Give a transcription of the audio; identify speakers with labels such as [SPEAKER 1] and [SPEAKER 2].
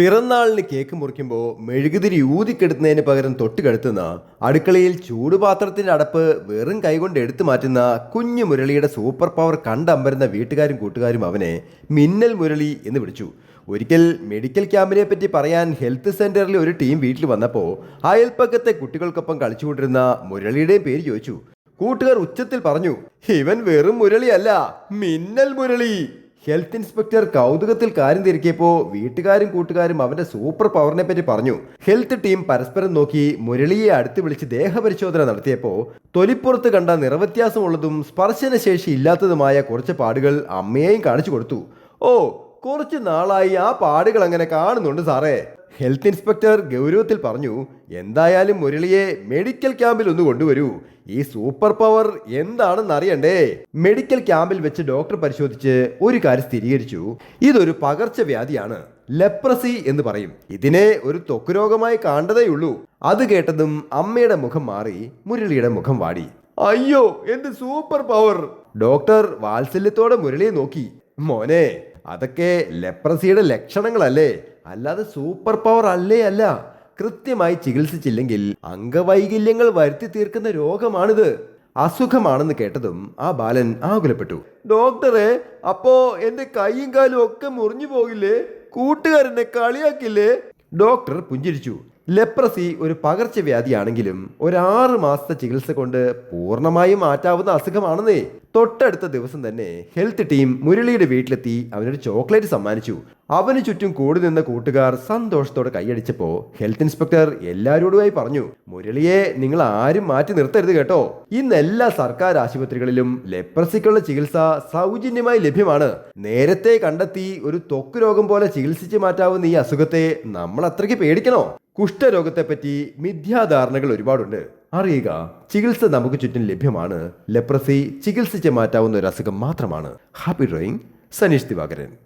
[SPEAKER 1] പിറന്നാളിന് കേക്ക് മുറിക്കുമ്പോൾ മെഴുകുതിരി ഊതിക്കെടുത്തുന്നതിന് പകരം തൊട്ട് കെടുത്തുന്ന അടുക്കളയിൽ ചൂടുപാത്രത്തിന്റെ അടപ്പ് വെറും കൈകൊണ്ട് എടുത്തു മാറ്റുന്ന കുഞ്ഞു മുരളിയുടെ സൂപ്പർ പവർ കണ്ടമ്പരുന്ന വീട്ടുകാരും കൂട്ടുകാരും അവനെ മിന്നൽ മുരളി എന്ന് വിളിച്ചു. ഒരിക്കൽ മെഡിക്കൽ ക്യാമ്പിനെ പറ്റി പറയാൻ ഹെൽത്ത് സെന്ററിൽ ഒരു ടീം വീട്ടിൽ വന്നപ്പോൾ അയൽപ്പക്കത്തെ കുട്ടികൾക്കൊപ്പം കളിച്ചുകൊണ്ടിരുന്ന മുരളിയുടെയും പേര് ചോദിച്ചു. കൂട്ടുകാർ ഉച്ചത്തിൽ പറഞ്ഞു ഇവൻ വെറും മുരളിയല്ല മിന്നൽ മുരളി. ഹെൽത്ത് ഇൻസ്പെക്ടർ കൗതുകത്തിൽ കാര്യം തിരക്കിയപ്പോൾ വീട്ടുകാരും കൂട്ടുകാരും അവന്റെ സൂപ്പർ പവറിനെ പറ്റി പറഞ്ഞു. ഹെൽത്ത് ടീം പരസ്പരം നോക്കി മുരളിയെ അടുത്ത് വിളിച്ച് ദേഹപരിശോധന നടത്തിയപ്പോൾ തൊലിപ്പുറത്ത് കണ്ട നിറവ്യത്യാസമുള്ളതും സ്പർശനശേഷി ഇല്ലാത്തതുമായ കുറച്ച് പാടുകൾ അമ്മയെയും കാണിച്ചു കൊടുത്തു. ഓ കുറച്ച് നാളായി ആ പാടുകൾ അങ്ങനെ കാണുന്നുണ്ട് സാറേ. ഹെൽത്ത് ഇൻസ്പെക്ടർ ഗൗരവത്തിൽ പറഞ്ഞു എന്തായാലും മുരളിയെ മെഡിക്കൽ ക്യാമ്പിൽ ഒന്ന് കൊണ്ടുവരൂ. ഈ സൂപ്പർ പവർ എന്താണെന്ന് അറിയണ്ടേ? മെഡിക്കൽ ക്യാമ്പിൽ വെച്ച് ഡോക്ടർ പരിശോധിച്ച് ഒരു കാര്യം സ്ഥിരീകരിച്ചു. ഇതൊരു പകർച്ചവ്യാധിയാണ് ലെപ്രസി എന്ന് പറയും. ഇതിനെ ഒരു ത്വക്ക് രോഗമായി കാണേതേയുള്ളൂ അത് കേട്ടതും അമ്മയുടെ മുഖം മാറി മുരളിയുടെ മുഖം വാടി. അയ്യോ എന്ത് സൂപ്പർ പവർ! ഡോക്ടർ വാത്സല്യത്തോടെ മുരളിയെ നോക്കി. മോനെ അതൊക്കെ ലെപ്രസിയുടെ ലക്ഷണങ്ങളല്ലേ. അല്ലാതെ സൂപ്പർ പവർ അല്ലേ അല്ല. കൃത്യമായി ചികിത്സിച്ചില്ലെങ്കിൽ അംഗവൈകല്യങ്ങൾ വരുത്തി തീർക്കുന്ന രോഗമാണിത്. അസുഖമാണെന്ന് കേട്ടതും ആ ബാലൻ ആകുലപ്പെട്ടു. ഡോക്ടറെ അപ്പോ എന്റെ കൈയും കാലും ഒക്കെ മുറിഞ്ഞു പോകില്ലേ? കൂട്ടുകാരനെ കളിയാക്കില്ലേ? ഡോക്ടർ പുഞ്ചിരിച്ചു. ലെപ്രസി ഒരു പകർച്ചവ്യാധിയാണെങ്കിലും ഒരാറ് മാസത്തെ ചികിത്സ കൊണ്ട് പൂർണമായും മാറ്റാവുന്ന അസുഖമാണെന്നേ. തൊട്ടടുത്ത ദിവസം തന്നെ ഹെൽത്ത് ടീം മുരളിയുടെ വീട്ടിലെത്തി അവനൊരു ചോക്ലേറ്റ് സമ്മാനിച്ചു. അവന് ചുറ്റും കൂടി നിന്ന കൂട്ടുകാർ സന്തോഷത്തോടെ കൈയടിച്ചപ്പോ ഹെൽത്ത് ഇൻസ്പെക്ടർ എല്ലാവരോടുമായി പറഞ്ഞു മുരളിയെ നിങ്ങൾ ആരും മാറ്റി നിർത്തരുത് കേട്ടോ. ഇന്ന് എല്ലാ സർക്കാർ ആശുപത്രികളിലും ലെപ്രസിക്കുള്ള ചികിത്സ സൗജന്യമായി ലഭ്യമാണ്. നേരത്തെ കണ്ടെത്തി ഒരു ത്വക്ക് രോഗം പോലെ ചികിത്സിച്ച് മാറ്റാവുന്ന ഈ അസുഖത്തെ നമ്മൾ അത്രയ്ക്ക് പേടിക്കണോ? കുഷ്ഠരോഗത്തെപ്പറ്റി മിഥ്യാധാരണകൾ ഒരുപാടുണ്ട്. അറിയുക ചികിത്സ നമുക്ക് ചുറ്റും ലഭ്യമാണ്. ലെപ്രസി ചികിത്സിച്ച് മാറ്റാവുന്ന ഒരു അസുഖം മാത്രമാണ്. Happy drawing Saneesh Divakaran.